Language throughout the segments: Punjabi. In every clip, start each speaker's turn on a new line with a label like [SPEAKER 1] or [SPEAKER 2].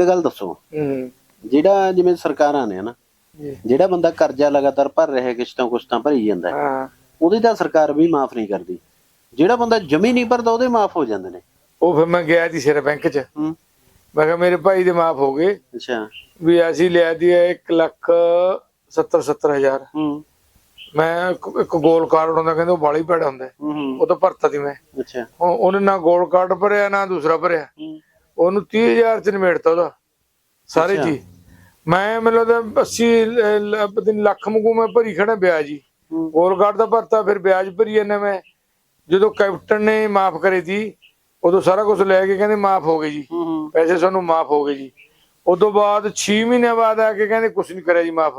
[SPEAKER 1] ਇੱਕ ਗੱਲ ਦੱਸੋ।
[SPEAKER 2] ਹੂੰ।
[SPEAKER 1] ਜਿਹੜਾ ਜਿਵੇਂ ਸਰਕਾਰਾਂ ਨੇ ਨਾ
[SPEAKER 2] ਜੀ।
[SPEAKER 1] ਜਿਹੜਾ ਬੰਦਾ ਕਰਜ਼ਾ ਲਗਾਤਾਰ ਭਰ ਰਿਹਾ ਕਿਸ਼ਤਾਂ ਕੁਸ਼ਤਾਂ ਭਰੀ ਜਾਂਦਾ ਹੈ,
[SPEAKER 2] ਹਾਂ।
[SPEAKER 1] ਉਹਦੀ ਤਾਂ ਸਰਕਾਰ ਵੀ ਮਾਫ ਨਹੀਂ ਕਰਦੀ। ਜਿਹੜਾ ਬੰਦਾ ਜਮੀ ਨਹੀਂ ਭਰਦਾ ਉਹਦੇ ਮਾਫ ਹੋ ਜਾਂਦੇ ਨੇ।
[SPEAKER 2] ਉਹ ਫਿਰ ਮੈਂ ਗਿਆ ਸੀ ਸਿਰ ਬੈਂਕ 'ਚ।
[SPEAKER 1] ਹੂੰ।
[SPEAKER 2] ਮੈਂ ਕਿਹਾ ਮੇਰੇ ਭਾਈ ਦੇ ਮਾਫ ਹੋ ਗਏ।
[SPEAKER 1] ਅੱਛਾ।
[SPEAKER 2] ਵੀ ਅਸੀਂ ਲਿਆ ਦੀ 1 ਲੱਖ 70 70 ਹਜ਼ਾਰ।
[SPEAKER 1] ਹੂੰ।
[SPEAKER 2] ਮੈਂ ਇੱਕ ਇੱਕ ਗੋਲ ਕਾਰਡ ਹੁੰਦਾ ਕਹਿੰਦੇ ਉਹ ਬਾਲੀ ਭੈੜਾ ਹੁੰਦਾ ਹੈ।
[SPEAKER 1] ਹੂੰ ਹੂੰ।
[SPEAKER 2] ਉਹ ਤਾਂ ਭਰਤਾ ਸੀ ਮੈਂ।
[SPEAKER 1] ਅੱਛਾ।
[SPEAKER 2] ਉਹ- ਉਹਨੇ ਨਾ ਗੋਲ ਕਾਰਡ ਭਰਿਆ ਨਾ ਦੂਸਰਾ ਭਰਿਆ।
[SPEAKER 1] ਹੂੰ।
[SPEAKER 2] ਉਹਨੂੰ 30000 ਚ ਨਿਮੇੜਤਾ ਉਹਦਾ। ਸਾਰੇ। ਜੀ ਮੈਂ ਮੈਨੂੰ ਤਾਂ 80 ਲ- ਲ- ਪਤਾ ਨੀ ਲੱਖ ਮੁਕੂ ਮੈਂ ਭਰੀ ਖੜਾ ਵਿਆਜ ਜੀ
[SPEAKER 1] ਹੂੰ।
[SPEAKER 2] ਗੋਲ ਕਾਰਡ ਦਾ ਭਰਤਾ ਫਿਰ ਵਿਆਜ ਭਰੀ ਜਾਂਦੇ ਮੈਂ। ਜਦੋਂ ਕੈਪਟਨ ਨੇ ਮਾਫ ਕਰੇ ਸੀ ਉਦੋਂ ਸਾਰਾ ਕੁਝ ਲੈ ਕੇ ਕਹਿੰਦੇ ਮਾਫ ਹੋ ਗਏ ਜੀ। ਪੈਸੇ ਸਾਨੂੰ ਮਾਫ ਹੋ ਗਏ ਜੀ। ਉਦੋਂ ਬਾਅਦ 6 ਮਹੀਨਿਆਂ ਬਾਅਦ ਆ ਕੇ ਕਹਿੰਦੇ ਕੁਝ ਨਹੀਂ ਕਰਿਆ ਜੀ ਮਾਫ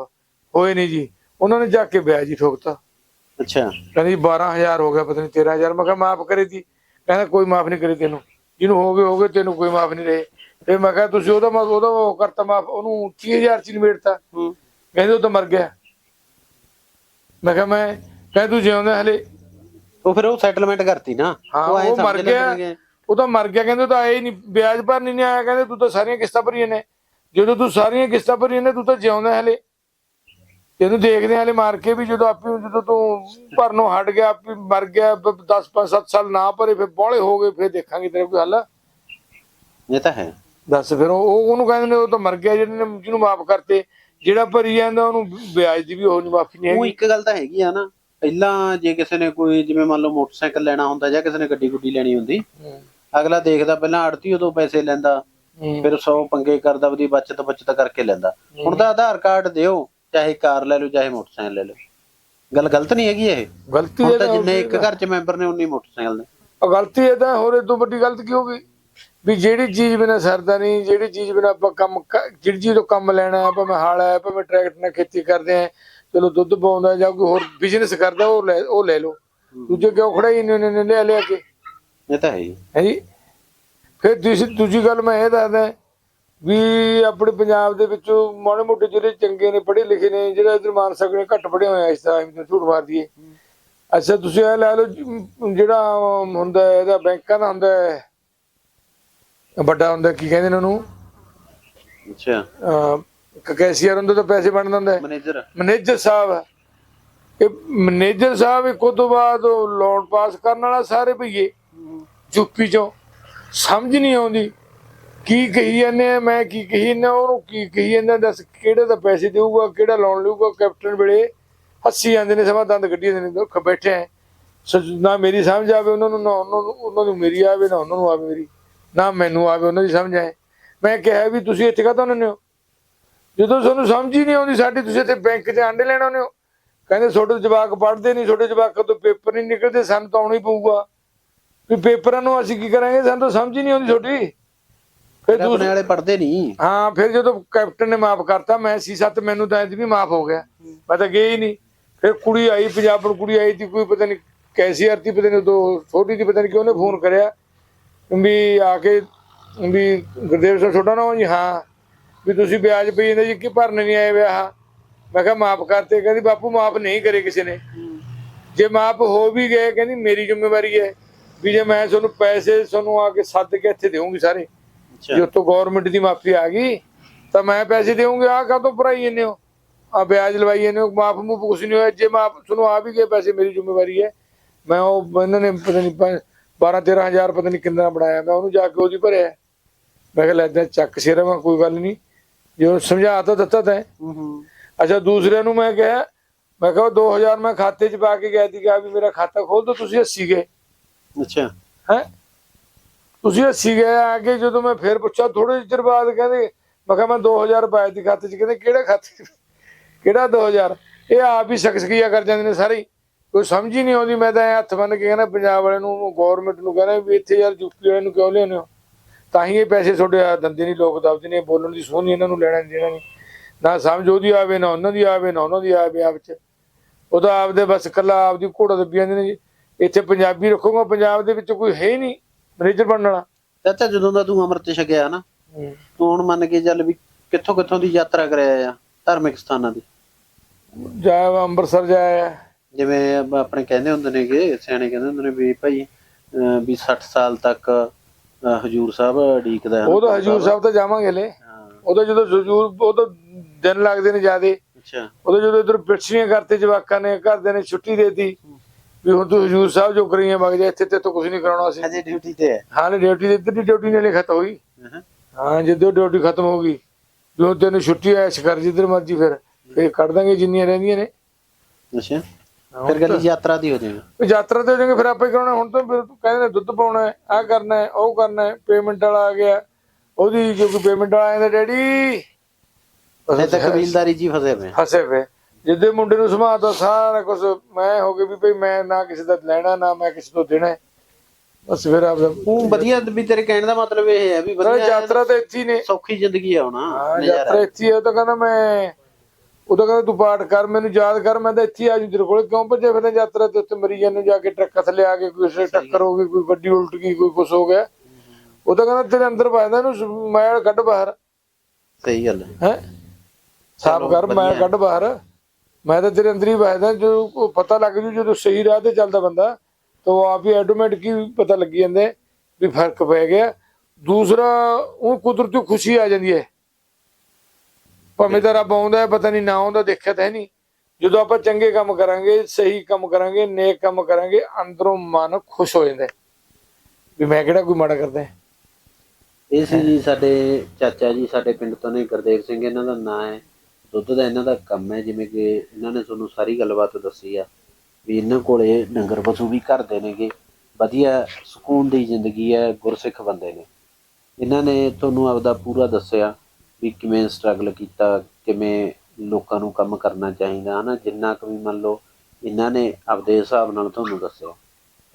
[SPEAKER 2] ਹੋਏ ਨਹੀਂ ਜੀ। ਉਹਨਾਂ ਨੇ ਜਾ ਕੇ ਵਿਆਜ ਹੀ ਠੋਕਤਾ।
[SPEAKER 1] ਅੱਛਾ।
[SPEAKER 2] ਕਹਿੰਦੀ 12000 ਹੋ ਗਿਆ ਪਤਾ ਨਹੀਂ 13000 ਮੈਂ ਕਿਹਾ ਮਾਫ ਕਰੇ ਤੀ। ਕਹਿੰਦਾ ਕੋਈ ਮਾਫ ਨਹੀਂ ਕਰੇ ਤੈਨੂੰ। ਜਿਹਨੂੰ ਹੋ ਗਏ ਹੋ ਗਏ ਤੈਨੂੰ ਕੋਈ ਮਾਫ ਨਹੀਂ ਰਹੇ। ਫਿਰ ਮੈਂ ਕਿਹਾ ਤੁਸੀਂ ਉਹਦਾ ਮਾਫ ਉਹਦਾ ਉਹ ਕਰਤਾ ਮਾਫ ਉਹਨੂੰ 30000 ਚ ਨਿਬੇੜਤਾ।
[SPEAKER 1] ਹੂੰ।
[SPEAKER 2] ਕਹਿੰਦੇ ਉਹ ਤਾਂ ਮਰ ਗਿਆ। ਮੈਂ ਕਿਹਾ ਮੈਂ ਕਹਿੰਦਾ ਤੂੰ ਜਿਉਂਦਾ ਹਲੇ।
[SPEAKER 1] ਉਹ ਫਿਰ ਉਹ ਸੈਟਲਮੈਂਟ ਕਰਤੀ ਨਾ।
[SPEAKER 2] ਹਾਂ ਉਹ ਮਰ ਗਿਆ। ਉਹ ਤਾਂ ਮਰ ਗਿਆ। ਕਹਿੰਦੇ ਤਾਂ ਆਏ ਨਹੀਂ। ਵਿਆਜ ਭਰਨੀ ਨਹੀਂ ਆਇਆ। ਕਹਿੰਦੇ ਤੂੰ ਤਾਂ ਸਾਰੀਆਂ ਕਿਸ਼ਤਾਂ ਭਰੀਆਂ ਨੇ। ਜਦੋਂ ਤੂੰ ਸਾਰੀਆਂ ਕਿਸ਼ਤਾਂ ਭਰੀਆਂ ਨੇ ਤੂੰ ਤਾਂ ਜਿਉਂਦਾ ਹਲੇ। ਤੈਨੂੰ ਦੇਖਦੇ ਹਾਂ ਹਲੇ ਮਾਰ ਕੇ ਵੀ ਜਦੋਂ ਆਪੀ ਜਦੋਂ ਤੂੰ ਭਰਨੋਂ ਹਟ ਗਿਆ ਆਪੀ ਮਰ ਗਿਆ 10 5 7 ਸਾਲ ਨਾ ਭਰੇ ਫਿਰ ਬੋਲੇ ਹੋ ਗਏ ਫਿਰ ਦੇਖਾਂਗੇ ਤੇਰਾ ਕੋਈ ਹੱਲ।
[SPEAKER 1] ਇਹ ਤਾਂ ਹੈ।
[SPEAKER 2] ਦੱਸ ਫਿਰ ਉਹ ਉਹ- ਉਹਨੂੰ ਕਹਿੰਦੇ ਨੇ ਉਹ ਤਾਂ ਮਰ ਗਿਆ ਜਿਹਨੇ ਜਿਹਨੂੰ ਮਾਫ ਕਰਤੇ। ਜਿਹੜਾ ਭਰੀ ਜਾਂਦਾ ਉਹਨੂੰ ਵਿਆਜ ਦੀ ਵੀ ਉਹ ਨਹੀਂ ਮਾਫੀ ਨਹੀਂ
[SPEAKER 1] ਉਹ ਇੱਕ ਗੱਲ ਤਾਂ ਹੈਗੀ ਆ ਨਾ ਪਹਿਲਾਂ ਜੇ ਕਿਸੇ ਨੇ ਕੋਈ ਜਿਵੇਂ ਮੰਨ ਲਓ ਮੋਟਰਸਾਈਕਲ ਲੈਣਾ ਹੁੰਦਾ ਜਾਂ ਕਿਸੇ ਨੇ ਗੱਡੀ ਗੁੱਡੀ ਲੈਣੀ ਹੁੰਦੀ ਅਗਲਾ ਦੇਖਦਾ ਪਹਿਲਾਂ ਆੜਤੀ ਉਦੋਂ ਪੈਸੇ ਲੈਂਦਾ। ਫਿਰ 100 ਪੰਗੇ ਕਰਦਾ ਉਹਦੀ ਬਚਤ ਬਚਤ ਕਰਕੇ ਲੈਂਦਾ। ਹੁਣ ਤਾਂ ਆਧਾਰ ਕਾਰਡ ਦਿਓ। ਚਾਹੇ ਕਾਰ ਲੈ ਲਓ ਚਾਹੇ ਮੋਟਰਸਾਈਕਲ ਲੈ ਲਓ। ਗੱਲ ਗਲਤ ਨਹੀਂ ਹੈਗੀ ਇਹ।
[SPEAKER 2] ਗਲਤੀ
[SPEAKER 1] ਹੁਣ
[SPEAKER 2] ਇਹ
[SPEAKER 1] ਤਾਂ ਜਿੰਨੇ ਇੱਕ ਘਰ 'ਚ ਮੈਂਬਰ ਨੇ ਉਨੀ ਮੋਟਰਸਾਈਕਲ ਨੇ।
[SPEAKER 2] ਉਹ ਗਲਤੀ ਇਹ ਤਾਂ ਹੋਰ ਇਹ ਤੋਂ ਵੱਡੀ ਗਲਤ ਕੀ ਹੋ ਗਈ? ਵੀ ਜਿਹੜੀ ਚੀਜ਼ ਬਿਨਾ ਸਰਦਾ ਨਹੀਂ ਜਿਹੜੀ ਚੀਜ਼ ਬਿਨਾ ਆਪਾਂ ਕੰਮ ਕ- ਜਿਹੜੀ ਚੀਜ਼ ਤੋਂ ਕੰਮ ਲੈਣਾ ਹੈ ਭਾਵੇਂ ਹਲ ਹੈ ਭਾਵੇਂ ਟਰੈਕਟਰ ਨਾਲ ਖੇਤੀ ਕਰਦੇ ਆ ਚਲੋ ਦੁੱਧ ਪਾਉਂਦਾ ਜਾਂ ਕੋਈ ਹੋਰ ਬਿਜ਼ਨਸ ਕਰਦਾ ਉਹ ਲੈ ਉਹ ਲੈ ਲਓ। ਦੂਜੇ ਕਿਉਂ ਖੜਾ ਹੀ ਨੇ ਨੇ ਲਿਆ ਲਿਆ ਕੇ?
[SPEAKER 1] ਇਹ ਤਾਂ ਹੈ ਹੀ।
[SPEAKER 2] ਹੈ ਜੀ? ਫਿਰ ਦੂਸਰੀ ਦੂਜੀ ਗੱਲ ਮੈਂ ਇਹ ਦੱਸਦਾ ਵੀ ਆਪਣੇ ਪੰਜਾਬ ਦੇ ਵਿੱਚੋਂ ਮਾੜੇ ਮੋਟੇ ਜਿਹੜੇ ਚੰਗੇ ਨੇ ਪੜ੍ਹੇ ਲਿਖੇ ਨੇ ਜਿਹੜਾ ਇਧਰ ਮਾਨ ਸਕਦੇ ਨੇ ਘੱਟ ਪੜ੍ਹੇ ਹੋਏ ਆ ਇਸ ਤਰ੍ਹਾਂ ਐਵੇਂ ਝੂਠ ਮਾਰ ਦਈਏ। ਅੱਛਾ ਤੁਸੀਂ ਇਹ ਲੈ ਲਓ ਜਿਹੜਾ ਹੁੰਦਾ ਇਹਦਾ ਬੈਂਕਾਂ ਦਾ ਹੁੰਦਾ ਹੈ, ਵੱਡਾ ਹੁੰਦਾ ਕੀ ਕਹਿੰਦੇ ਨੇ ਉਹਨੂੰ?
[SPEAKER 1] ਅੱਛਾ।
[SPEAKER 2] ਕੈਸ਼ੀਅਰ ਹੁੰਦਾ ਤਾਂ ਪੈਸੇ ਬਣ ਦਿੰਦਾ ਹੈ।
[SPEAKER 1] ਮੈਨੇਜਰ।
[SPEAKER 2] ਮੈਨੇਜਰ ਸਾਹਿਬ। ਇਹ ਮੈਨੇਜਰ ਸਾਹਿਬ ਇੱਕੋ ਤੋਂ ਬਾਅਦ ਲੋਨ ਪਾਸ ਕਰਨ ਵਾਲਾ ਸਾਰੇ ਭਈਏ। ਯੂਪੀ ਚੋਂ। ਸਮਝ ਨਹੀਂ ਆਉਂਦੀ। ਕੀ ਕਹੀ ਜਾਂਦੇ ਆ? ਮੈਂ ਕੀ ਕਹੀ ਜਾਂਦਾ? ਉਹਨੂੰ ਕੀ ਕਹੀ ਜਾਂਦਾ? ਦੱਸ ਕਿਹੜੇ ਦਾ ਪੈਸੇ ਦੇਊਗਾ, ਕਿਹੜਾ ਲੋਨ ਲਊਗਾ? ਕੈਪਟਨ ਵੇਲੇ ਹੱਸੀ ਜਾਂਦੇ ਨੇ, ਸਮਾਂ ਦੰਦ ਕੱਢੀ ਜਾਂਦੇ ਨੇ, ਦੁੱਖ ਬੈਠੇ ਆ ਨਾ ਮੇਰੀ ਸਮਝ ਆਵੇ ਉਹਨਾਂ ਨੂੰ, ਨਾ ਉਹਨਾਂ ਨੂੰ ਮੇਰੀ ਆਵੇ, ਨਾ ਉਹਨਾਂ ਨੂੰ ਆਵੇ ਮੇਰੀ। ਨਾ ਮੈਨੂੰ ਆਵੇ, ਉਹਨਾਂ ਦੀ ਸਮਝ ਆਏ ਮੈਂ ਕਿਹਾ ਵੀ ਤੁਸੀਂ ਇੱਥੇ ਕਾਹਤੋਂ ਆਉਂਦੇ ਹੋ? ਜਦੋਂ ਤੁਹਾਨੂੰ ਸਮਝ ਹੀ ਨਹੀਂ ਆਉਂਦੀ ਸਾਡੀ, ਤੁਸੀਂ ਇੱਥੇ ਬੈਂਕ 'ਚ ਆਂਡੇ ਲੈਣ ਆਉਂਦੇ ਹੋ। ਕਹਿੰਦੇ ਛੋਟੇ ਜਵਾਕ ਪੜ੍ਹਦੇ ਨਹੀਂ ਛੋਟੇ ਜਵਾਕ ਤੋਂ ਪੇਪਰ ਨਹੀਂ ਨਿਕਲਦੇ, ਸਾਨੂੰ ਤਾਂ ਆਉਣਾ ਹੀ ਪਊਗਾ। ਵੀ ਪੇਪਰਾਂ ਨੂੰ ਅਸੀਂ ਕੀ ਕਰਾਂਗੇ? ਸਾਨੂੰ ਤਾਂ ਸਮਝ ਹੀ ਨਹੀਂ ਆਉਂਦੀ ਛੋਟੀ ਫਿਰ
[SPEAKER 1] ਆਪਣੇ ਵਾਲੇ ਪੜਦੇ ਨਹੀਂ
[SPEAKER 2] ਹਾਂ ਫਿਰ ਜਦੋਂ ਕੈਪਟਨ ਨੇ ਮਾਫ ਕਰਤਾ ਮੈਂ ਸੀ ਸੱਤ ਮੈਨੂੰ ਤਾਂ ਐਂ ਵੀ ਮਾਫ ਹੋ ਗਿਆ। ਮੈਂ ਤਾਂ ਗਿਆ ਹੀ ਨਹੀਂ ਫਿਰ ਕੁੜੀ ਆਈ ਪੰਜਾਬਣ ਕੁੜੀ ਆਈ ਤੀ ਕੋਈ ਪਤਾ ਨਹੀਂ ਕੈਸੀ ਆਰਤੀ ਪਤਾ ਨਹੀਂ ਉਦੋਂ ਛੋਟੀ ਦੀ ਪਤਾ ਨਹੀਂ ਕਿਉਂ ਨੇ ਫੋਨ ਕਰਿਆ ਵੀ ਆ ਕੇ ਵੀ ਗੁਰਦੇਵ ਸਿੰਘ ਛੋਟਾ ਨਾ ਜੀ ਹਾਂ। ਵੀ ਤੁਸੀਂ ਵਿਆਜ ਪਈ ਜਾਂਦੇ ਜੀ ਕਿ ਭਰਨ ਨਹੀਂ ਆਏ ਵਿਆਹ? ਮੈਂ ਕਿਹਾ ਮਾਫ ਕਰਤੇ ਕਹਿੰਦੀ ਬਾਪੂ ਮਾਫ ਨਹੀਂ ਕਰੇ ਕਿਸੇ ਨੇ। ਜੇ ਮਾਫ ਹੋ ਵੀ ਗਏ ਕਹਿੰਦੀ ਮੇਰੀ ਜ਼ਿੰਮੇਵਾਰੀ ਹੈ ਵੀ ਜੇ ਮੈਂ ਤੁਹਾਨੂੰ ਪੈਸੇ ਤੁਹਾਨੂੰ ਆ ਕੇ ਸੱਦ ਕੇ ਇੱਥੇ ਦੇਵਾਂਗੀ ਸਾਰੇ। ਜੇ ਉੱਤੋਂ ਗਵਰਨਮੈਂਟ ਦੀ ਮਾਫੀ ਆ ਗਈ ਤਾਂ ਮੈਂ ਪੈਸੇ ਦੇਵਾਂਗੇ ਆ ਕਾਹਤੋਂ ਭਰਾਈ ਹੋ? ਆ ਵਿਆਜ ਲਵਾਈ ਹੋ ਮਾਫ ਮੂਫ ਕੁਛ ਨਹੀਂ ਹੋਇਆ ਜੇ ਮਾਫ ਤੁਹਾਨੂੰ ਆ ਵੀ ਗਏ ਪੈਸੇ ਮੇਰੀ ਜ਼ਿੰਮੇਵਾਰੀ ਹੈ। ਮੈਂ ਉਹ ਇਹਨਾਂ ਨੇ ਪਤਾ ਨਹੀਂ 12 13000 ਪਤਾ ਨਹੀਂ ਕਿੰਨਾ ਬਣਾਇਆ ਮੈਂ ਉਹਨੂੰ ਜਾ ਕੇ ਉਹਦੀ ਭਰਿਆ। ਮੈਂ ਕਿਹਾ ਲੈ ਏਦਾਂ ਚੱਕ ਸਿਰ ਮੈਂ ਕੋਈ ਗੱਲ ਨਹੀਂ। ਜੇ ਉਹਨੂੰ ਸਮਝਾ ਤਾਂ ਦਿੱਤਾ ਤੈਂ
[SPEAKER 1] ਹੂੰ। ਹੂੰ
[SPEAKER 2] ਅੱਛਾ ਦੂਸਰਿਆਂ ਨੂੰ ਮੈਂ ਕਿਹਾ ਮੈਂ ਕਿਹਾ ਉਹ 2000 ਮੈਂ ਖਾਤੇ 'ਚ ਪਾ ਕੇ ਗਿਆ ਸੀ ਕਿਹਾ ਵੀ ਮੇਰਾ ਖਾਤਾ ਖੋਲ ਦੋ ਤੁਸੀਂ 80 ਗਏ।
[SPEAKER 1] ਅੱਛਾ।
[SPEAKER 2] ਹੈ? ਤੁਸੀਂ ਹੱਸੀ ਗਏ ਆ ਕੇ ਜਦੋਂ ਮੈਂ ਫੇਰ ਪੁੱਛਿਆ ਥੋੜੇ ਚਿਰ ਬਾਅਦ ਕਹਿੰਦੇ, ਮੈਂ ਕਿਹਾ ਮੈਂ 2000 ਪਾਇਆ ਦੀ ਖਾਤੇ 'ਚ, ਕਹਿੰਦੇ ਕਿਹੜੇ ਖਾਤੇ 'ਚ? ਕਿਹੜਾ 2000 ਇਹ ਆਪ ਹੀ ਸ਼ਖਸੀਆ ਕਰ ਜਾਂਦੇ ਨੇ ਸਾਰੇ। ਕੋਈ ਸਮਝ ਹੀ ਨਹੀਂ ਆਉਂਦੀ, ਮੈਂ ਤਾਂ ਹੱਥ ਬੰਨ ਕੇ ਕਹਿੰਦਾ, ਪੰਜਾਬ ਵਾਲੇ ਨੂੰ ਗਵਰਨਮੈਂਟ ਨੂੰ ਕਹਿੰਦਾ ਵੀ ਇੱਥੇ ਯਾਰ ਯੂਪੀ ਵਾਲੇ ਨੂੰ ਕਿਉਂ ਲਿਆਉਂਦੇ ਹੋ? ਤਾਂ ਹੀ ਇਹ ਪੈਸੇ ਤੁਹਾਡੇ ਆ ਦੰਦੇ ਨਹੀਂ, ਲੋਕ ਦੱਬਦੇ ਨੇ, ਬੋਲਣ ਦੀ ਸੋਹਣੀ ਇਹਨਾਂ ਨੂੰ ਲੈਣਾ ਦੇਣਾ ਨਹੀਂ। ਨਾ ਸਮਝ ਉਹਦੀ ਆਵੇ, ਨਾ ਉਹਨਾਂ ਦੀ ਆਵੇ, ਨਾ ਉਹਨਾਂ ਦੀ ਆਵੇ ਆਪ ਚ। ਉਹਦਾ ਆਪਦੇ ਬਸ ਕੱਲਾ ਆਪਦੀ ਘੋੜਾ ਦੱਬੀ ਜਾਂਦੇ ਨੇ ਜੀ। ਇੱਥੇ ਪੰਜਾਬੀ ਰੱਖੂਗਾ, ਪੰਜਾਬ ਦੇ ਵਿੱਚ ਕੋਈ ਹੈ ਹੀ ਨਹੀਂ। ਮੈਨੇਜਰ ਬਣਨ ਵਾਲਾ।
[SPEAKER 1] ਚਾਚਾ ਜਦੋਂ ਦਾ ਤੂੰ ਅੰਮ੍ਰਿਤ ਛਕਿਆ ਨਾ ਤੂੰ ਹੁਣ ਮੰਨ ਕੇ ਚੱਲ ਵੀ ਕਿੱਥੋਂ ਕਿੱਥੋਂ ਦੀ ਯਾਤਰਾ ਕਰਿਆ ਆ ਧਾਰਮਿਕ ਸਥਾਨਾਂ ਦੀ?
[SPEAKER 2] ਜਾਇਆ ਅੰਮ੍ਰਿਤਸਰ ਜਾਇਆ।
[SPEAKER 1] ਜਿਵੇਂ ਆਪ- ਆਪਣੇ ਕਹਿੰਦੇ ਹੁੰਦੇ ਨੇਗੇ ਸਿਆਣੇ ਕਹਿੰਦੇ ਹੁੰਦੇ ਨੇ ਵੀ ਭਾਈ ਵੀ 60 ਸਾਲ ਤੱਕ ਹਜੂਰ ਸਾਹਿਬ ਢੀਕਦਾ ਹੈ
[SPEAKER 2] ਉਹ ਤਾਂ ਹਜੂਰ ਸਾਹਿਬ ਤਾਂ ਜਾਵਾਂਗੇ ਲੈ ਉਦੋਂ ਜਦੋਂ ਹਜੂਰ ਉਦੋਂ ਦਿਨ ਲੱਗਦੇ ਨੇ ਜਿਆਦੇ।
[SPEAKER 1] ਅੱਛਾ।
[SPEAKER 2] ਉਦੋਂ ਜਦੋਂ ਇਧਰ ਪਿੱਛੀਆਂ ਕਰਤੇ ਜਵਾਕਾਂ ਨੇ ਘਰਦਿਆਂ ਨੇ ਛੁੱਟੀ ਦੇਤੀ। ਵੀ ਹੁਣ ਤੂੰ ਹਜੂਰ ਸਾਹਿਬ ਜੋ ਕਰੀਏ ਵਗ ਜਾ ਇੱਥੇ ਤੇ ਤੋਂ ਕੁਝ ਨਹੀਂ ਕਰਾਉਣਾ ਸੀ।
[SPEAKER 1] ਹਜੇ ਡਿਊਟੀ ਤੇ ਹੈ।
[SPEAKER 2] ਹਾਂ ਡਿਊਟੀ ਦੇ ਇੱਧਰ ਦੀ ਡਿਊਟੀ ਨੇ ਖਤਮ ਹੋਈ।
[SPEAKER 1] ਹਾਂ
[SPEAKER 2] ਹਾਂ। ਜਦੋਂ ਡਿਊਟੀ ਖਤਮ ਹੋ ਗਈ ਜੋ ਤੈਨੂੰ ਛੁੱਟੀ ਐਸ਼ ਕਰ ਜਿੱਧਰ ਮਰਜ਼ੀ ਫਿਰ। ਫਿਰ ਕੱਢ ਦਾਂਗੇ ਜਿੰਨੀਆਂ ਰਹਿੰਦੀਆਂ ਨੇ।
[SPEAKER 1] ਅੱਛਾ। ਫਿਰ ਗੱਲ ਯਾਤਰਾ ਦੀ ਹੋ ਜਾਏਗਾ।
[SPEAKER 2] ਯਾਤਰਾ ਤੇ ਹੋ ਜਾਣਗੇ ਫਿਰ ਆਪੇ ਕਰਾਉਣਾ। ਹੁਣ ਤਾਂ ਫਿਰ ਕਹਿੰਦੇ ਨੇ ਦੁੱਧ ਪਾਉਣਾ ਹੈ ਆਹ ਕਰਨਾ ਹੈ ਉਹ ਕਰਨਾ ਹੈ ਪੇਮੈਂਟ ਵਾਲਾ ਆ ਗਿਆ। ਉਹਦੀ ਜੋ ਕੋਈ ਪੇਮੈਂਟ ਵਾਲਾ ਆਇਆ ਡੈਡੀ।
[SPEAKER 1] ਹਜੇ ਤਾਂ ਕਬੀਲਦਾਰੀ ਜੀ ਫਸੇ ਪਏ।
[SPEAKER 2] ਹੱਸੇ ਵੇ ਜਿੱਦੇ ਮੁੰਡੇ ਨੂੰ ਸਮਾਤਾ ਸਾਰਾ ਕੁਝ ਮੈਂ ਹੋ ਗਿਆ ਵੀ ਭਈ ਮੈਂ ਨਾ ਕਿਸੇ ਦਾ ਲੈਣਾ ਨਾ ਮੈਂ ਕਿਸੇ ਤੋਂ ਦੇਣਾ। ਬਸ ਫਿਰ ਆਪ
[SPEAKER 1] ਉਹ ਵਧੀਆ ਵੀ ਤੇਰੇ ਕਹਿਣ ਦਾ ਮਤਲਬ ਇਹ ਹੈ ਵੀ ਵਧੀਆ
[SPEAKER 2] ਯਾਤਰਾ ਤੇ ਇੱਥੇ ਨੇ।
[SPEAKER 1] ਸੌਖੀ ਜ਼ਿੰਦਗੀ ਆ ਹੁਣ
[SPEAKER 2] ਹਾਂ
[SPEAKER 1] ਨਜ਼ਾਰਾ।
[SPEAKER 2] ਯਾਤਰਾ ਇੱਥੇ ਹੀ ਤਾਂ ਕਹਿੰਦਾ ਮੈਂ ਉਹ ਤਾਂ ਕਹਿੰਦਾ ਤੂੰ ਪਾਠ ਕਰ ਮੈਨੂੰ ਯਾਦ ਕਰ ਮੈਂ ਤਾਂ ਇੱਥੇ ਆ ਜੂ ਤੇਰੇ ਕੋਲ। ਕਿਉਂ ਭੱਜੇ ਫਿਰਦੇ ਯਾਤਰਾ ਤੇ? ਉੱਤੇ ਮਰੀਜ਼ਾਂ ਨੂੰ ਜਾ ਕੇ ਟਰੱਕ ਥੱਲੇ ਆ ਕੇ ਕੋਈ ਕਿਸੇ ਟੱਕਰ ਹੋ ਗਈ ਕੋਈ ਗੱਡੀ ਉਲਟ ਗਈ ਕੋਈ ਕੁਛ ਹੋ ਗਿਆ। ਉਹ ਤਾਂ ਕਹਿੰਦਾ ਤੇਰੇ ਅੰਦਰ ਵੱਜਦਾ ਇਹਨੂੰ ਮੈਲ ਕੱਢ ਬਾਹਰ।
[SPEAKER 1] ਸਹੀ ਗੱਲ ਹੈ।
[SPEAKER 2] ਹੈ? ਸਾਫ਼ ਕਰ ਮੈਲ ਕੱਢ ਬਾਹਰ। ਮੈਂ ਤਾਂ ਤੇਰੇ ਅੰਦਰ ਹੀ ਵੱਜਦਾ ਜੋ ਪਤਾ ਲੱਗ ਜੂ ਜਦੋਂ ਸਹੀ ਰਾਹ ਤੇ ਚੱਲਦਾ ਬੰਦਾ, ਤਾਂ ਆਪ ਹੀ ਆਟੋਮੈਟਿਕ ਹੀ ਪਤਾ ਲੱਗੀ ਜਾਂਦੇ, ਵੀ ਫ਼ਰਕ ਪੈ ਗਿਆ। ਦੂਸਰਾ, ਉਹ ਕੁਦਰਤੀ ਖੁਸ਼ੀ ਆ ਜਾਂਦੀ ਹੈ। ਭਾਵੇਂ ਤਾਂ ਰੱਬ ਆਉਂਦਾ ਪਤਾ ਨਹੀਂ ਨਾ ਆਉਂਦਾ, ਦੇਖਿਆ ਤਾਂ ਨਹੀਂ। ਜਦੋਂ ਆਪਾਂ ਚੰਗੇ ਕੰਮ ਕਰਾਂਗੇ, ਸਹੀ ਕੰਮ ਕਰਾਂਗੇ, ਨੇਕ ਕੰਮ ਕਰਾਂਗੇ, ਅੰਦਰੋਂ ਮਨ ਖੁਸ਼ ਹੋ ਜਾਂਦਾ ਵੀ ਮੈਂ ਕਿਹੜਾ ਕੋਈ ਮਾੜਾ ਕਰਦਾ
[SPEAKER 1] ਇਹ ਸੀ ਜੀ ਸਾਡੇ ਚਾਚਾ ਜੀ, ਸਾਡੇ ਪਿੰਡ ਤੋਂ ਨੇ, ਗੁਰਦੇਵ ਸਿੰਘ, ਇਹਨਾਂ ਦਾ ਨਾਂ ਹੈ। ਦੁੱਧ ਦਾ ਇਹਨਾਂ ਦਾ ਕੰਮ ਹੈ, ਜਿਵੇਂ ਕਿ ਇਹਨਾਂ ਨੇ ਤੁਹਾਨੂੰ ਸਾਰੀ ਗੱਲਬਾਤ ਦੱਸੀ ਆ ਵੀ ਇਹਨਾਂ ਕੋਲੇ ਡੰਗਰ ਪਸ਼ੂ ਵੀ ਘਰ ਦੇ ਨੇਗੇ, ਵਧੀਆ ਸਕੂਨ ਦੀ ਜ਼ਿੰਦਗੀ ਹੈ, ਗੁਰਸਿੱਖ ਬੰਦੇ ਨੇ। ਇਹਨਾਂ ਨੇ ਤੁਹਾਨੂੰ ਆਪਦਾ ਪੂਰਾ ਦੱਸਿਆ ਵੀ ਕਿਵੇਂ ਸਟਰਗਲ ਕੀਤਾ, ਕਿਵੇਂ ਲੋਕਾਂ ਨੂੰ ਕੰਮ ਕਰਨਾ ਚਾਹੀਦਾ, ਹਨਾ? ਜਿੰਨਾ ਕੁ ਵੀ ਮੰਨ ਲਓ ਇਹਨਾਂ ਨੇ ਆਪਦੇ ਹਿਸਾਬ ਨਾਲ ਤੁਹਾਨੂੰ ਦੱਸਿਆ।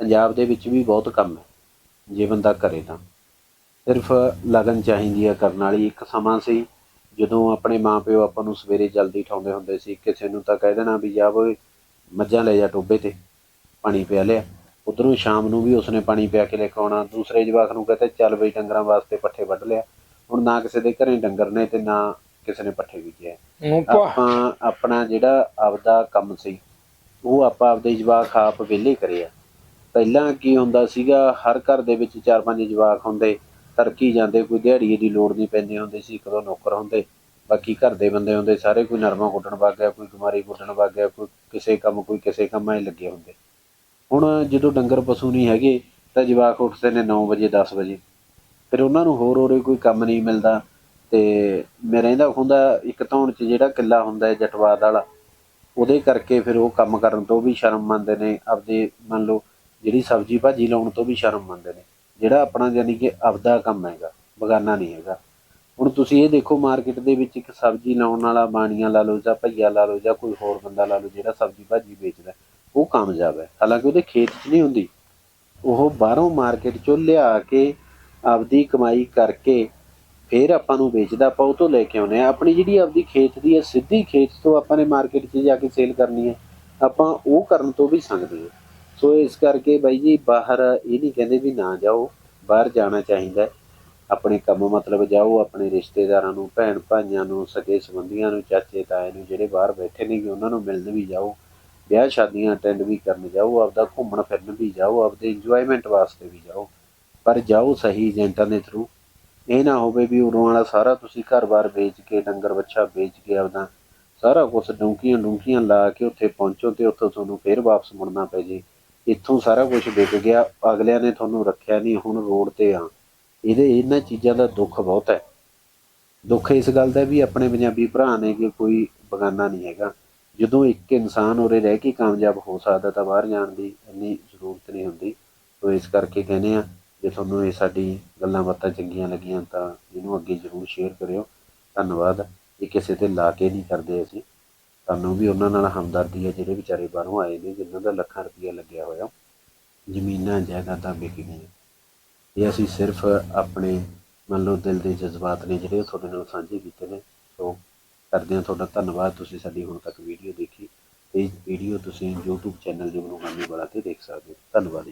[SPEAKER 1] ਪੰਜਾਬ ਦੇ ਵਿੱਚ ਵੀ ਬਹੁਤ ਕੰਮ ਹੈ, ਜੇ ਬੰਦਾ ਕਰੇ ਤਾਂ। ਸਿਰਫ ਲਗਨ ਚਾਹੀਦੀ ਹੈ ਕਰਨ ਵਾਲੀ ਇੱਕ ਸਮਾਂ ਸੀ। ਜਦੋਂ ਆਪਣੇ ਮਾਪਿਓ ਆਪਾਂ ਨੂੰ ਸਵੇਰੇ ਜਲਦੀ ਉਠਾਉਂਦੇ ਹੁੰਦੇ ਸੀ ਕਿਸੇ ਨੂੰ ਤਾਂ ਕਹਿ ਦੇਣਾ ਵੀ ਜਾ ਓਏ ਮੱਝਾਂ ਲੈ ਜਾ ਟੋਬੇ ਤੇ ਪਾਣੀ ਪਿਆ ਲਿਆ। ਉਧਰੋਂ ਸ਼ਾਮ ਨੂੰ ਵੀ ਉਸਨੇ ਪਾਣੀ ਪਿਆ ਕੇ ਲੈ ਕੇ ਆਉਣਾ। ਦੂਸਰੇ ਜਵਾਕ ਨੂੰ ਕਹਤੇ ਚੱਲ ਬਈ ਡੰਗਰਾਂ ਵਾਸਤੇ ਪੱਠੇ ਵੱਢ ਲਿਆ। ਹੁਣ ਨਾ ਕਿਸੇ ਦੇ ਘਰੇ ਡੰਗਰ ਨੇ ਤੇ ਨਾ ਕਿਸੇ ਨੇ ਪੱਠੇ ਬੀਜੇ ਆਪਾਂ ਆਪਣਾ ਜਿਹੜਾ ਆਪਦਾ ਕੰਮ ਸੀ ਉਹ ਆਪਾਂ ਆਪਦੇ ਜਵਾਕ ਆਪ ਵਿਹਲੇ ਕਰਿਆ ਪਹਿਲਾਂ ਕੀ ਹੁੰਦਾ ਸੀਗਾ ਹਰ ਘਰ ਦੇ ਵਿੱਚ ਚਾਰ ਪੰਜ ਜਵਾਕ ਹੁੰਦੇ। ਤਰਕੀ ਜਾਂਦੇ, ਕੋਈ ਦਿਹਾੜੀ ਦੀ ਲੋੜ ਨਹੀਂ ਪੈਂਦੀ ਹੁੰਦੀ ਸੀ, ਇੱਕ ਦੋ ਨੌਕਰ ਹੁੰਦੇ, ਬਾਕੀ ਘਰ ਦੇ ਬੰਦੇ ਹੁੰਦੇ, ਸਾਰੇ ਕੋਈ ਨਰਮਾ ਕੁੱਟਣ ਵਗ ਗਿਆ, ਕੋਈ ਕੁਮਾਰੀ ਕੁੱਟਣ ਵਗ ਗਿਆ, ਕੋਈ ਕਿਸੇ ਕੰਮ, ਕੋਈ ਕਿਸੇ ਕੰਮਾਂ 'ਚ ਲੱਗੇ ਹੁੰਦੇ। ਹੁਣ ਜਦੋਂ ਡੰਗਰ ਪਸ਼ੂ ਨਹੀਂ ਹੈਗੇ, ਤਾਂ ਜਵਾਕ ਉੱਠਦੇ ਨੇ 9 ਵਜੇ 10 ਵਜੇ। ਫਿਰ ਉਹਨਾਂ ਨੂੰ ਹੋਰ ਹੋਰ ਕੋਈ ਕੰਮ ਨਹੀਂ ਮਿਲਦਾ, ਤੇ ਮੈਂ ਰਹਿੰਦਾ ਹੁੰਦਾ ਇੱਕ ਧੌਣ 'ਚ ਜਿਹੜਾ ਕਿੱਲਾ ਹੁੰਦਾ ਹੈ, ਜਟਵਾਦ ਵਾਲਾ, ਉਹਦੇ ਕਰਕੇ ਫਿਰ ਉਹ ਕੰਮ ਕਰਨ ਤੋਂ ਵੀ ਸ਼ਰਮ ਮੰਨਦੇ ਨੇ, ਆਪਦੇ ਮੰਨ ਲਓ, ਜਿਹੜੀ ਸਬਜ਼ੀ ਭਾਜੀ ਲਾਉਣ ਤੋਂ ਵੀ ਸ਼ਰਮ ਮੰਨਦੇ ਨੇ। ਜਿਹੜਾ ਆਪਣਾ ਯਾਨੀ ਕਿ ਆਪਦਾ ਕੰਮ ਹੈਗਾ, ਬਗਾਨਾ ਨਹੀਂ ਹੈਗਾ। ਹੁਣ ਤੁਸੀਂ ਇਹ ਦੇਖੋ ਮਾਰਕੀਟ ਦੇ ਵਿੱਚ ਇੱਕ ਸਬਜ਼ੀ ਲਾਉਣ ਵਾਲਾ, ਬਾਣੀਆਂ ਲਾ ਲਓ ਜਾਂ ਭਈਆ ਲਾ ਲਓ ਜਾਂ ਕੋਈ ਹੋਰ ਬੰਦਾ ਲਾ ਲਓ ਜਿਹੜਾ ਸਬਜ਼ੀ ਭਾਜੀ ਵੇਚਦਾ, ਉਹ ਕਾਮਯਾਬ ਹੈ। ਹਾਲਾਂਕਿ ਉਹਦੇ ਖੇਤ 'ਚ ਨਹੀਂ ਹੁੰਦੀ। ਉਹ ਬਾਹਰੋਂ ਮਾਰਕੀਟ 'ਚੋਂ ਲਿਆ ਕੇ ਆਪਦੀ ਕਮਾਈ ਕਰਕੇ ਫਿਰ ਆਪਾਂ ਨੂੰ ਵੇਚਦਾ, ਆਪਾਂ ਉਹ ਤੋਂ ਲੈ ਕੇ ਆਉਨੇ ਆ ਆਪਣੀ ਜਿਹੜੀ ਆਪਦੀ ਖੇਤ ਦੀ ਹੈ, ਸਿੱਧੀ ਖੇਤ ਤੋਂ ਆਪਾਂ ਨੇ ਮਾਰਕੀਟ 'ਚ ਜਾ ਕੇ ਸੇਲ ਕਰਨੀ ਹੈ। ਆਪਾਂ ਉਹ ਕਰਨ ਤੋਂ ਵੀ ਸੰਗਦੇ ਹਾਂ ਸੋ ਇਸ ਕਰਕੇ ਬਾਈ ਜੀ, ਬਾਹਰ ਇਹ ਨਹੀਂ ਕਹਿੰਦੇ ਵੀ ਨਾ ਜਾਓ, ਬਾਹਰ ਜਾਣਾ ਚਾਹੀਦਾ ਆਪਣੇ ਕੰਮ ਮਤਲਬ ਜਾਓ, ਆਪਣੇ ਰਿਸ਼ਤੇਦਾਰਾਂ ਨੂੰ, ਭੈਣ ਭਾਈਆਂ ਨੂੰ, ਸਕੇ ਸੰਬੰਧੀਆਂ ਨੂੰ, ਚਾਚੇ ਤਾਏ ਨੂੰ, ਜਿਹੜੇ ਬਾਹਰ ਬੈਠੇ ਨੇ ਕਿ ਉਹਨਾਂ ਨੂੰ ਮਿਲਣ ਵੀ ਜਾਓ, ਵਿਆਹ ਸ਼ਾਦੀਆਂ ਅਟੈਂਡ ਵੀ ਕਰਨ ਜਾਓ, ਆਪਦਾ ਘੁੰਮਣ ਫਿਰਨ ਵੀ ਜਾਓ, ਆਪਦੇ ਇੰਜੋਇਮੈਂਟ ਵਾਸਤੇ ਵੀ ਜਾਓ। ਪਰ ਜਾਓ ਸਹੀ ਏਜੰਟਾਂ ਦੇ ਥਰੂ ਇਹ ਨਾ ਹੋਵੇ ਵੀ ਉਰੋਂ ਵਾਲਾ ਸਾਰਾ ਤੁਸੀਂ ਘਰ-ਬਾਰ ਵੇਚ ਕੇ, ਡੰਗਰ ਵੱਛਾ ਵੇਚ ਕੇ ਆਪਦਾ ਸਾਰਾ ਕੁਝ ਡੂੰਕੀਆਂ ਡੂੰਕੀਆਂ ਲਾ ਕੇ ਉੱਥੇ ਪਹੁੰਚੋ ਤੇ ਉੱਥੋਂ ਤੁਹਾਨੂੰ ਫੇਰ ਵਾਪਸ ਮੁੜਨਾ ਪੈ ਜੇ। ਇੱਥੋਂ ਸਾਰਾ ਕੁਝ ਵਿਕ ਗਿਆ, ਅਗਲਿਆਂ ਨੇ ਤੁਹਾਨੂੰ ਰੱਖਿਆ ਨਹੀਂ, ਹੁਣ ਰੋਡ ਤੇ ਆ। ਇਹਦੇ ਇਹਨਾਂ ਚੀਜ਼ਾਂ ਦਾ ਦੁੱਖ ਬਹੁਤ ਹੈ। ਦੁੱਖ ਇਸ ਗੱਲ ਦਾ ਵੀ ਆਪਣੇ ਪੰਜਾਬੀ ਭਰਾ ਨੇ ਕਿ ਕੋਈ ਬਗਾਨਾ ਨਹੀਂ ਹੈਗਾ। ਜਦੋਂ ਇੱਕ ਇਨਸਾਨ ਉਰੇ ਰਹਿ ਕੇ ਕਾਮਯਾਬ ਹੋ ਸਕਦਾ ਤਾਂ ਬਾਹਰ ਜਾਣ ਦੀ ਇੰਨੀ ਜ਼ਰੂਰਤ ਨਹੀਂ ਹੁੰਦੀ। ਸੋ ਇਸ ਕਰਕੇ ਕਹਿੰਦੇ ਆ, ਜੇ ਤੁਹਾਨੂੰ ਇਹ ਸਾਡੀ ਗੱਲਾਂ ਬਾਤਾਂ ਚੰਗੀਆਂ ਲੱਗੀਆਂ ਤਾਂ ਇਹਨੂੰ ਅੱਗੇ ਜ਼ਰੂਰ ਸ਼ੇਅਰ ਕਰਿਓ। ਧੰਨਵਾਦ। ਇਹ ਕਿਸੇ ਤੇ ਲਾ ਕੇ ਨਹੀਂ ਕਰਦੇ ਅਸੀਂ। ਸਾਨੂੰ ਵੀ ਉਹਨਾਂ ਨਾਲ ਹਮਦਰਦੀ ਹੈ, ਜਿਹੜੇ ਵਿਚਾਰੇ ਬਾਹਰੋਂ ਆਏ ਨੇ, ਜਿਨ੍ਹਾਂ ਦਾ ਲੱਖਾਂ ਰੁਪਈਆ ਲੱਗਿਆ ਹੋਇਆ। ਜ਼ਮੀਨਾਂ, ਜਾਇਦਾਦਾਂ ਵਿਕ ਗਈਆਂ ਇਹ ਅਸੀਂ ਸਿਰਫ ਆਪਣੇ ਮੰਨ ਲਓ ਦਿਲ ਦੇ ਜਜ਼ਬਾਤ ਨੇ ਜਿਹੜੇ ਉਹ ਤੁਹਾਡੇ ਨਾਲ ਸਾਂਝੇ ਕੀਤੇ ਨੇ। ਸੋ ਕਰਦੇ ਹਾਂ ਤੁਹਾਡਾ ਧੰਨਵਾਦ। ਤੁਸੀਂ ਸਾਡੀ ਹੁਣ ਤੱਕ ਵੀਡੀਓ ਦੇਖੀ। ਇਹ ਵੀਡੀਓ ਤੁਸੀਂ YouTube ਚੈਨਲ ਦੇ ਗਾਮੀ ਵਾਲਾ ਤੇ ਦੇਖ ਸਕਦੇ ਹੋ। ਧੰਨਵਾਦ ਜੀ।